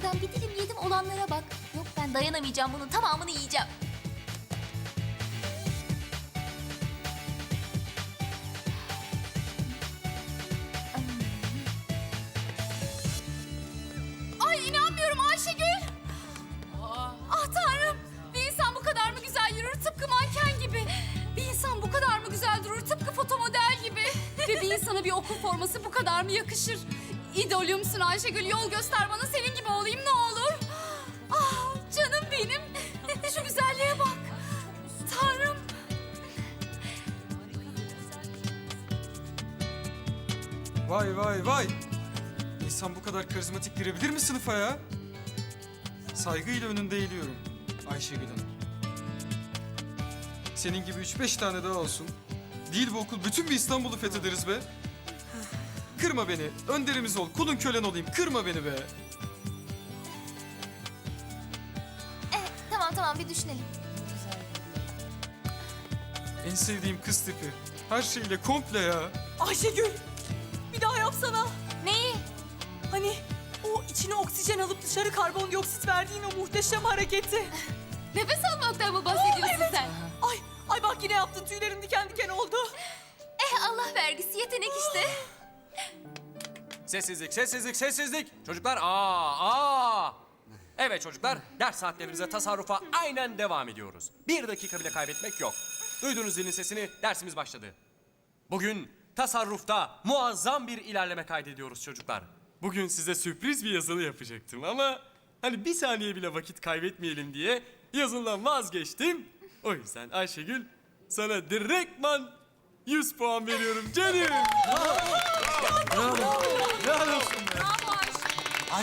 yumurtadan bir dilim yedim olanlara bak. Yok ben dayanamayacağım bunun tamamını yiyeceğim. Ay inanmıyorum Ayşegül. Ah tanrım. Bir insan bu kadar mı güzel yürür tıpkı manken gibi. Bir insan bu kadar mı güzel durur tıpkı fotomodel gibi. Bir insana bir okul forması bu kadar mı yakışır? İdolümsün Ayşegül. Yol göster bana senin gibi olayım ne olur. Ah canım benim. Şu güzelliğe bak. Tanrım. Vay vay vay. İnsan bu kadar karizmatik girebilir mi sınıfa ya? Saygıyla önünde eğiliyorum Ayşegül Hanım. Senin gibi üç beş tane daha olsun. Değil bu okul bütün bir İstanbul'u fethederiz be. Kırma beni. Önderimiz ol. Kulun kölen olayım. Kırma beni be. Eh, tamam tamam bir düşünelim. En sevdiğim kız tipi. Her şeyle komple ya. Ayşegül bir daha yapsana. Neyi? Hani o içine oksijen alıp dışarı karbondioksit verdiğin o muhteşem hareketi. Nefes almaktan mı bahsediyorsun sen? Ay ay bak yine yaptın tüylerim diken diken oldu. Eh Allah vergisi yetenek işte. Sessizlik, sessizlik, sessizlik. Çocuklar, aa, aa. Evet çocuklar, ders saatlerimize tasarrufa aynen devam ediyoruz. Bir dakika bile kaybetmek yok. Duyduğunuz zilin sesini, dersimiz başladı. Bugün tasarrufta muazzam bir ilerleme kaydediyoruz çocuklar. Bugün size sürpriz bir yazılı yapacaktım ama hani bir saniye bile vakit kaybetmeyelim diye yazından vazgeçtim. O yüzden Ayşegül sana direktman 100 puan veriyorum canım.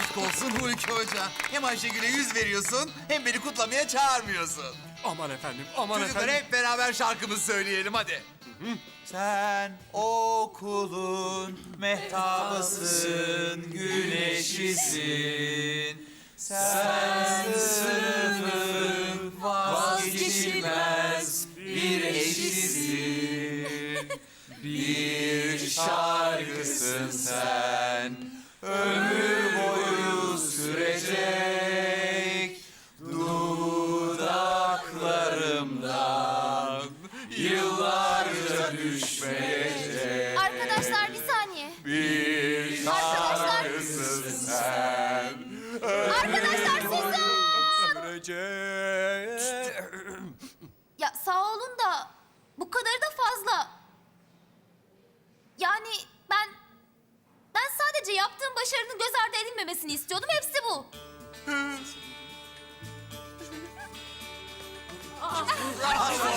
Aşk olsun Hulki Hoca. Hem Ayşegül'e yüz veriyorsun hem beni kutlamaya çağırmıyorsun. Aman efendim, aman Çocuklar efendim. hep beraber şarkımızı söyleyelim hadi. Sen okulun mehtabısın, güneşisin. Sen sınıfın vazgeçilmez bir eşisin. Bir şarkısın sen, yıllarca düşmeyecek Arkadaşlar bir saniye. bir Arkadaşlar. şarkısın sen. Arkadaşlar susun. Ya sağ olun da bu kadarı da fazla. Yani ben ben sadece yaptığım başarının göz ardı edilmemesini istiyordum. Hepsi bu.